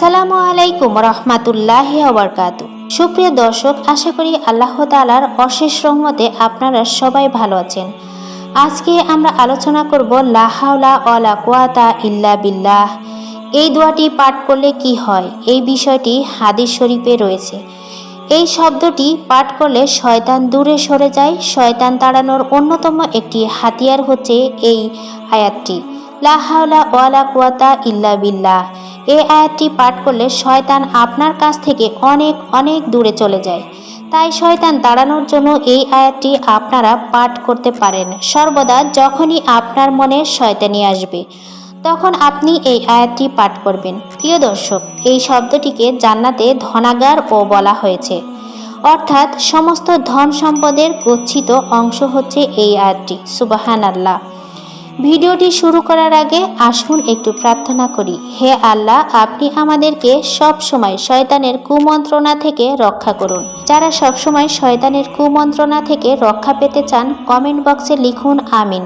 আসসালামু আলাইকুম রহমাতুল্লাহ আবরকাত সুপ্রিয় দর্শক, আশা করি আল্লাহ তালার অশেষ রহমতে আপনারা সবাই ভালো আছেন। আজকে আমরা আলোচনা করব লাহাউলা অলা কোয়াতা ইল্লা বিল্লাহ। এই দোয়াটি পাঠ করলে কি হয়? এই বিষয়টি হাদিস শরীফে রয়েছে। এই শব্দটি পাঠ করলে শয়তান দূরে সরে যায়, শয়তান তাড়ানোর অন্যতম একটি হাতিয়ার হচ্ছে এই আয়াতটি। লা হাওলা ওয়ালা কুয়াতা ইল্লা বিল্লাহ। এই আয়াতটি পাঠ করলে শয়তান আপনার কাছ থেকে অনেক অনেক দূরে চলে যায়। তাই শয়তান দাঁড়ানোর জন্য এই আয়াতটি আপনারা পাঠ করতে পারেন। সর্বদা যখনই আপনার মনে শয়তানি আসবে, তখন আপনি এই আয়াতটি পাঠ করবেন। প্রিয় দর্শক, এই শব্দটিকে জান্নাতে ধনাগার ও বলা হয়েছে। অর্থাৎ সমস্ত ধন সম্পদের গচ্ছিত অংশ হচ্ছে এই আয়াতটি। সুবাহান আল্লাহ ভিডিওটি শুরু করার আগে আসুন একটু প্রার্থনা করি। হে আল্লাহ, আপনি আমাদেরকে সব সময় শয়তানের কুমন্ত্রণা থেকে রক্ষা করুন। যারা সব সময় শয়তানের কুমন্ত্রণা থেকে রক্ষা পেতে চান, কমেন্ট বক্সে লিখুন আমিন।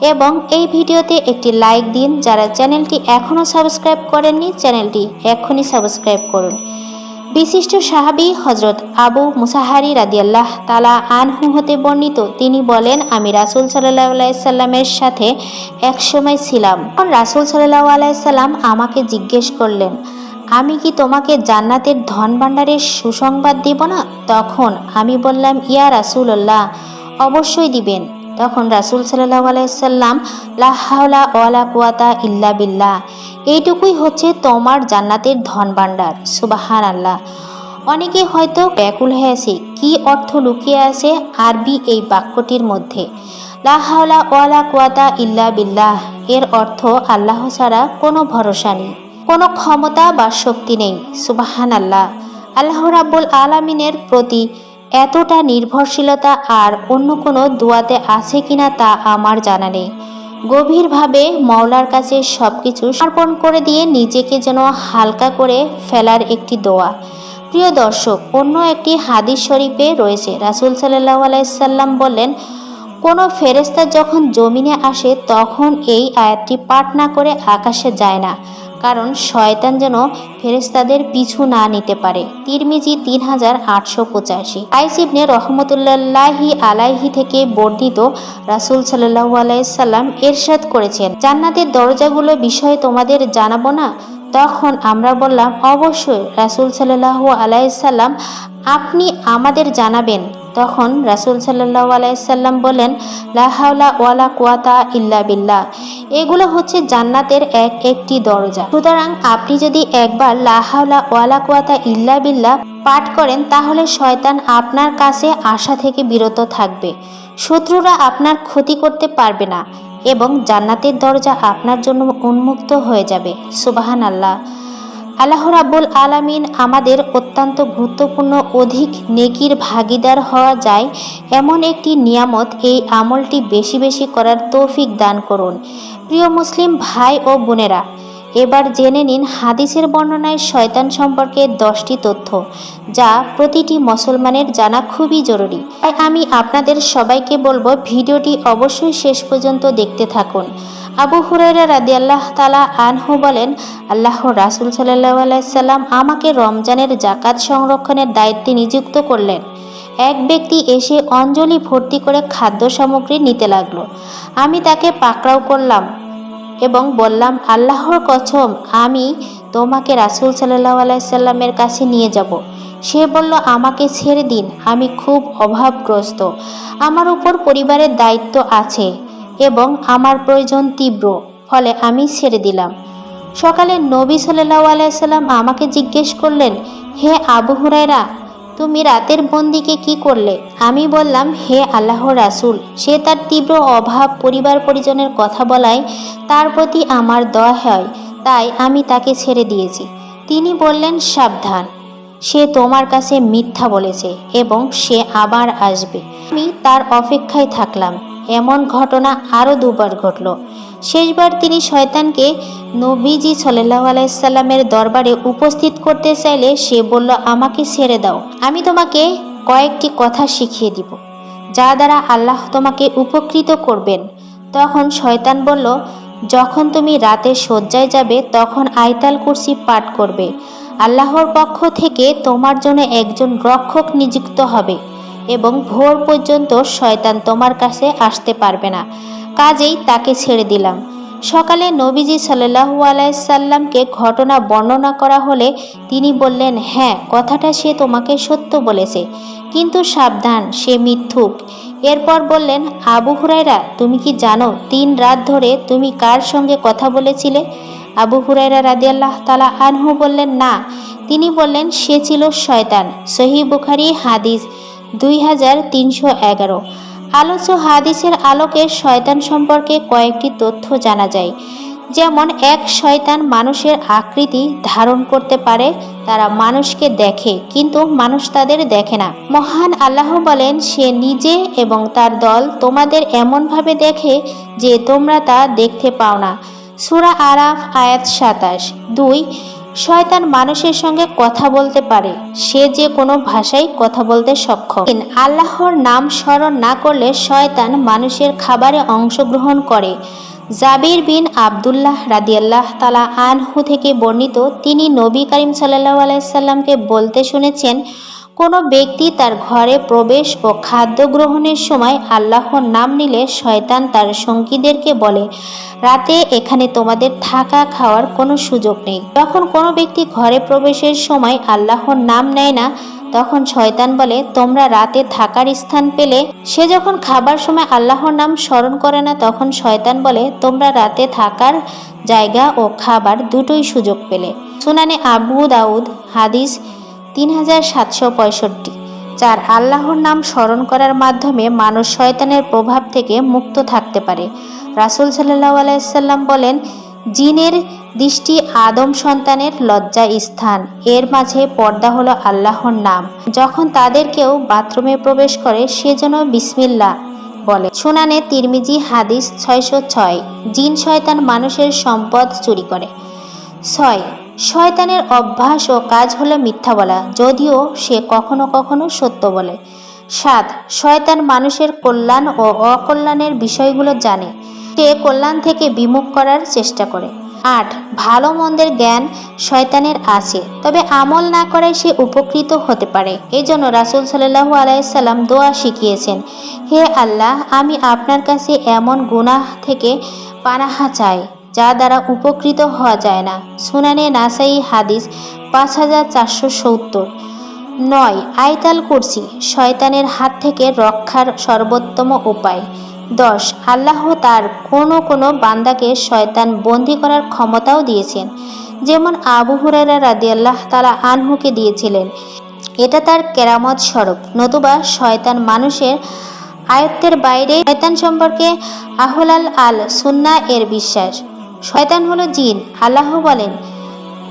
এবং এই ভিডিওতে একটি লাইক দিন। যারা চ্যানেলটি এখনও সাবস্ক্রাইব করেননি, চ্যানেলটি এখনই সাবস্ক্রাইব করুন। বিশিষ্ট সাহাবী হজরত আবু মুসাহারি রাদিয়াল্লাহ তালা আনহু হতে বর্ণিত। তিনি বলেন, আমি রাসুল সাল্লাহ আলাইসাল্লামের সাথে একসময় ছিলাম। তখন রাসুল সাল্লাহ আলাইসাল্লাম আমাকে জিজ্ঞেস করলেন, আমি কি তোমাকে জান্নাতের ধন ভাণ্ডারের সুসংবাদ দিব না? তখন আমি বললাম, ইয়া রাসুল্লাহ অবশ্যই দিবেন। তখন রাসুল সাল্লাহ আলাইসাল্লাম লাহাওলা ওয়ালা কুয়াতা ইল্লা বিল্লাহ এইটুকুই হচ্ছে তোমার জান্নাতের ধন ভাণ্ডার সুবাহান আল্লাহ অনেকে হয়তো ব্যাকুল হয়ে আছে, কি অর্থ লুকিয়ে আছে আরবি এই বাক্যটির মধ্যে? লাহাওলা ওয়ালা কুয়াতা ইল্লা বিল্লাহ এর অর্থ আল্লাহ ছাড়া কোনো ভরসা নেই, কোনো ক্ষমতা বা শক্তি নেই সুবাহান আল্লাহ আল্লাহ রাব্বুল আলামিনের প্রতি এতটা নির্ভরশীলতা আর অন্য কোনো দোয়াতে আছে কিনা তা আমার জানা নেই। গভীরভাবে মাওলার কাছে সব কিছু সমর্পণ করে দিয়ে নিজেকে যেন হালকা করে ফেলার একটি দোয়া। প্রিয় দর্শক, অন্য একটি হাদিস শরীফে রয়েছে। রাসুল সাল্লাহ আলাইসাল্লাম বললেন, কোনো ফেরেস্তা যখন জমিনে আসে, তখন এই আয়াতটি পাঠ না করে আকাশে যায় না। কারণ শয়তান যেন ফেরেস্তাদের পিছু না নিতে পারে। তিরমিজি তিন হাজার আটশো পঁচাশি। আইসিবনে রহমতুল্লাহি আলাইহি থেকে বর্ধিত রাসুল সাল্লাহ আলাইসাল্লাম এরশাদ করেছেন, জান্নাতের দরজাগুলো বিষয়ে তোমাদের জানাব না? তখন আমরা বললাম, অবশ্যই, রাসুল সাল্লাহু আলাইসাল্লাম আপনি আমাদের জানাবেন। তখন রাসুল সাল্লাহ আলাইসাল্লাম বলেন লাহাউলা ওয়ালা কুয়াতা ইল্লা বিল্লাহ। এগুলো হচ্ছে জান্নাতের এক, একটি দরজা। সুতরাং আপনি যদি একবার লাহাউলা ওয়ালা কুয়াতা ইল্লা বিল্লাহ পাঠ করেন, তাহলে শয়তান আপনার কাছে আশা থেকে বিরত থাকবে। শত্রুরা আপনার ক্ষতি করতে পারবে না। এবং জান্নাতের দরজা আপনার জন্য উন্মুক্ত হয়ে যাবে। সুবাহান আল্লাহ আল্লাহ রাব্বুল আলামিন আমাদের অত্যন্ত গুরুত্বপূর্ণ, অধিক নেকির ভাগিদার হওয়া যায় এমন একটি নিয়ামত এই আমলটি বেশি বেশি করার তৌফিক দান করুন। প্রিয় মুসলিম ভাই ও বোনেরা এবার জেনে নিন হাদিসের বর্ণনায় শয়তান সম্পর্কে দশটি তথ্য, যা প্রতিটি মুসলমানের জানা খুবই জরুরি। তাই আমি আপনাদের সবাইকে বলব ভিডিওটি অবশ্যই শেষ পর্যন্ত দেখতে থাকুন। আবু হুরাইরা রাদি আল্লাহ তালা আনহু বলেন আল্লাহ রাসুল সাল্লাহ আলাইসাল্লাম আমাকে রমজানের জাকাত সংরক্ষণের দায়িত্বে নিযুক্ত করলেন। এক ব্যক্তি এসে অঞ্জলি ভর্তি করে খাদ্য সামগ্রী নিতে লাগল। আমি তাকে পাকড়াও করলাম। এবং বললাম, আল্লাহর কসম, আমি তোমাকে রাসুল সাল্লাহ আলাইসাল্লামের কাছে নিয়ে যাব। সে বলল, আমাকে ছেড়ে দিন, আমি খুব অভাবগ্রস্ত। আমার উপর পরিবারের দায়িত্ব আছে এবং আমার প্রয়োজন তীব্র, ফলে আমি ছেড়ে দিলাম। সকালে নবী সাল্লাহ আলাইসাল্লাম আমাকে জিজ্ঞেস করলেন, হে আবু হুরাইরা তুমি রাতের বন্দিকে কি করলে? আমি বললাম, হে আল্লাহ রাসুল, সে তার তীব্র অভাব পরিবার পরিজনের কথা বলায়, তার প্রতি আমার দয়া হয়, তাই আমি তাকে ছেড়ে দিয়েছি। তিনি বললেন, সাবধান, সে তোমার কাছে মিথ্যা বলেছে এবং সে আবার আসবে। আমি তার অপেক্ষায় থাকলাম। এমন ঘটনা আরও দুবার ঘটল। শেষবার তিনি শয়তানকে নবীজি সাল্লাহ আলাইসাল্লামের দরবারে উপস্থিত করতে চাইলে সে বলল, আমাকে ছেড়ে দাও। আমি তোমাকে কয়েকটি কথা শিখিয়ে দিব। যা দ্বারা আল্লাহ তোমাকে উপকৃত করবেন। তখন শয়তান বলল, যখন তুমি রাতে শয্যায় যাবে, তখন আয়তাল কুরসি পাঠ করবে। আল্লাহর পক্ষ থেকে তোমার জন্য একজন রক্ষক নিযুক্ত হবে এবং ভোর পর্যন্ত শয়তান তোমার কাছে আসতে পারবে না। কাজেই তাকে ছেড়ে দিলাম। সকালে নবীজি সাল্লাহু আলাইসাল্লামকে ঘটনা বর্ণনা করা হলে তিনি বললেন হ্যাঁ কথাটা সে তোমাকে সত্য বলেছে, কিন্তু সাবধান, সে মিথ্যুক। এরপর বললেন, আবু হুরাইরা তুমি কি জানো তিন রাত ধরে তুমি কার সঙ্গে কথা বলেছিলে? আবু হুরাইরা রাদিয়াল্লাহ তালা আনহু বললেন, না। তিনি বললেন, সে ছিল শয়তান। সহি বুখারি হাদিস দুই হাজার তিনশো এগারো। আলোচ্য হাদিসের আলোকে শয়তান সম্পর্কে কয়েকটি তথ্য জানা যায়। যেমন, এক শয়তান মানুষের আকৃতি ধারণ করতে পারে, তারা মানুষকে দেখে, কিন্তু মানুষ তাদের দেখে না। মহান আল্লাহ বলেন, সে নিজে এবং তার দল তোমাদের এমনভাবে দেখে যে তোমরা তা দেখতে পাও না। সুরা আরাফ আয়াত সাতাশ। দুই শয়তান মানুষের সঙ্গে কথা বলতে পারে। সে যে কোনো ভাষায় কথা বলতে সক্ষম। আল্লাহর নাম স্মরণ না করলে শয়তান মানুষের খাবারে অংশগ্রহণ করে। জাবির বিন আবদুল্লাহ রাদিয়াল্লাহ তালা আনহু থেকে বর্ণিত তিনি নবী করিম সাল্লাহ আলাইসাল্লামকে বলতে শুনেছেন কোনো ব্যক্তি তার ঘরে প্রবেশ ও খাদ্য গ্রহণের সময় আল্লাহর নাম নিলে শয়তান তার সঙ্গীদেরকে বলে, রাতে এখানে তোমাদের থাকা খাওয়ার কোনো সুযোগ নেই। যখন কোনো ব্যক্তি ঘরে প্রবেশের সময় আল্লাহর নাম নেয় না, তখন শয়তান বলে, তোমরা রাতে থাকার স্থান পেলে। সে যখন খাবার সময় আল্লাহর নাম স্মরণ করে না, তখন শয়তান বলে, তোমরা রাতে থাকার জায়গা ও খাবার দুটোই সুযোগ পেলে। সুনানে আবু দাউদ হাদিস তিন হাজার সাতশো পঁয়ষট্টি চার আল্লাহর নাম স্মরণ করার মাধ্যমে মানুষ শয়তানের প্রভাব থেকে মুক্ত থাকতে পারে। রাসুল সাল্লাহ আলাইসাল্লাম বলেন, জিনের দৃষ্টি আদম সন্তানের লজ্জা স্থান। এর মাঝে পর্দা হলো আল্লাহর নাম। যখন তাদের কেউ বাথরুমে প্রবেশ করে, সে যেন বিসমিল্লা বলে। শুনানে তিরমিজি হাদিস ছয়শো ছয়, জিন শয়তান মানুষের সম্পদ চুরি করে। ছয় শয়তানের অভ্যাস ও কাজ হলো মিথ্যা বলা, যদিও সে কখনো কখনো সত্য বলে। সাত, শয়তান মানুষের কল্যাণ ও অকল্যাণের বিষয়গুলো জানে। সে কল্যাণ থেকে বিমুখ করার চেষ্টা করে। আট, ভালো মন্দের জ্ঞান শয়তানের আছে, তবে আমল না করায় সে উপকৃত হতে পারে। এই জন্য রাসুল সাল্লাহ আলাইসাল্লাম দোয়া শিখিয়েছেন, হে আল্লাহ, আমি আপনার কাছে এমন গুনাহ থেকে পানাহা চাই যা দ্বারা উপকৃত হওয়া যায় না। সুনানে নাসাই হাদিস পাঁচ হাজার চারশো সত্তর। নয়, আয়তাল কুরসি, শয়তানের হাত থেকে রক্ষার সর্বোত্তম উপায়। দশ, আল্লাহ তার কোনো কোনো বান্দাকে শয়তান বন্দি করার ক্ষমতাও দিয়েছেন। যেমন আবু হুরারা রাদি আল্লাহ তালা আনহুকে দিয়েছিলেন। এটা তার কেরামত স্বরূপ। নতুবা শয়তান মানুষের আয়ত্তের বাইরে শয়তান সম্পর্কে আহলাল আল সুন্না এর বিশ্বাস। শয়তান হলো জিন। আল্লাহ বলেন,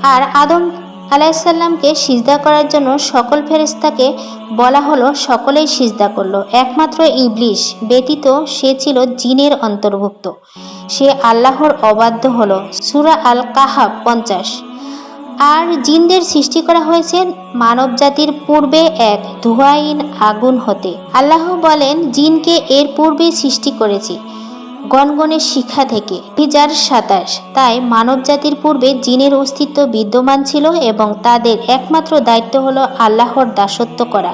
আর আদম আলাইসাল্লামকে সিজদা করার জন্য সকল ফেরেস্তাকে বলা হলো, সকলেই সিজদা করল। একমাত্র ইবলিশ ব্যতীত সে ছিল জিনের অন্তর্ভুক্ত। সে আল্লাহর অবাধ্য হলো। সুরা আল কাহাব পঞ্চাশ। আর জিনদের সৃষ্টি করা হয়েছে মানব জাতির পূর্বে এক ধোয়াইন আগুন হতে। আল্লাহ বলেন, জিনকে এর পূর্বে সৃষ্টি করেছি। গনগনের শিখা থেকে। হিজার সাতাশ। তাই মানব জাতির পূর্বে জিনের অস্তিত্ব বিদ্যমান ছিল এবং তাদের একমাত্র দায়িত্ব হল আল্লাহর দাসত্ব করা।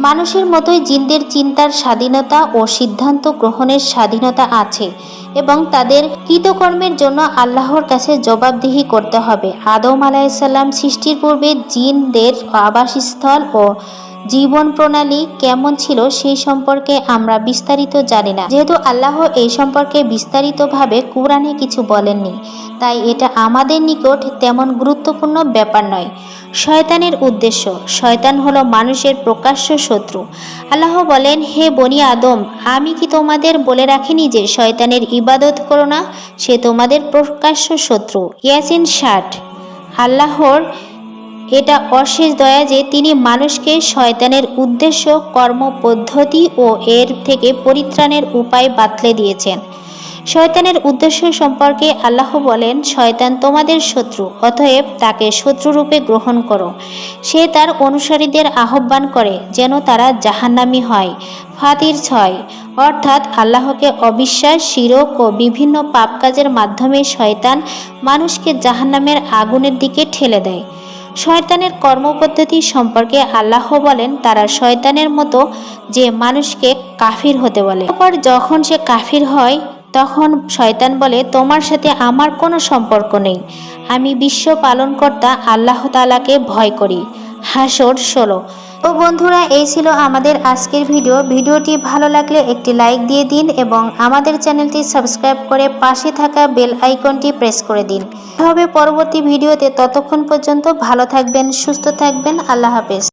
মানুষের মতোই জিনদের চিন্তার স্বাধীনতা ও সিদ্ধান্ত গ্রহণের স্বাধীনতা আছে এবং তাদের কৃতকর্মের জন্য আল্লাহর কাছে জবাবদিহি করতে হবে। আদম আলাইসাল্লাম সৃষ্টির পূর্বে জিনদের আবাসস্থল ও জীবন প্রণালী কেমন ছিল সেই সম্পর্কে আমরা বিস্তারিত জানি না। যেহেতু আল্লাহ এই সম্পর্কে বিস্তারিতভাবে কোরআনে কিছু বলেননি, তাই এটা আমাদের নিকট তেমন গুরুত্বপূর্ণ ব্যাপার নয়। শয়তানের উদ্দেশ্য, শয়তান হলো মানুষের প্রকাশ্য শত্রু। আল্লাহ বলেন, হে বনি আদম, আমি কি তোমাদের বলে রাখিনি যে শয়তানের ইবাদত করো না? সে তোমাদের প্রকাশ্য শত্রু। ইয়াসিন ষাট, আল্লাহর এটা অশেষ দয়া যে তিনি মানুষকে শয়তানের উদ্দেশ্য, কর্মপদ্ধতি ও এর থেকে পরিত্রাণের উপায় বাতলে দিয়েছেন। শয়তানের উদ্দেশ্য সম্পর্কে আল্লাহ বলেন, শয়তান তোমাদের শত্রু, অতএব তাকে শত্রুরূপে গ্রহণ করো। সে তার অনুসারীদের আহ্বান করে যেন তারা জাহান্নামি হয়। ফাতির ছয়, অর্থাৎ আল্লাহকে অবিশ্বাস, শিরক ও বিভিন্ন পাপ কাজের মাধ্যমে শয়তান মানুষকে জাহান্নামের আগুনের দিকে ঠেলে দেয়। শয়তানের কর্মপদ্ধতি সম্পর্কে আল্লাহ বলেন, তারা শয়তানের মতো যে মানুষকে কাফির হতে বলে। তারপর যখন সে কাফির হয়, তখন শয়তান বলে, তোমার সাথে আমার কোনো সম্পর্ক নেই। আমি বিশ্ব পালনকর্তা আল্লাহ তালাকে ভয় করি। হাসর ষোলো। তো বন্ধুরা, এই ছিল আমাদের আজকের ভিডিও। ভিডিওটি ভালো লাগলে একটি লাইক দিয়ে দিন এবং আমাদের চ্যানেলটি সাবস্ক্রাইব করে পাশে থাকা বেল আইকনটি প্রেস করে দিন। হবে পরবর্তী ভিডিওতে। ততক্ষণ পর্যন্ত ভালো থাকবেন, সুস্থ থাকবেন। আল্লাহ হাফেজ।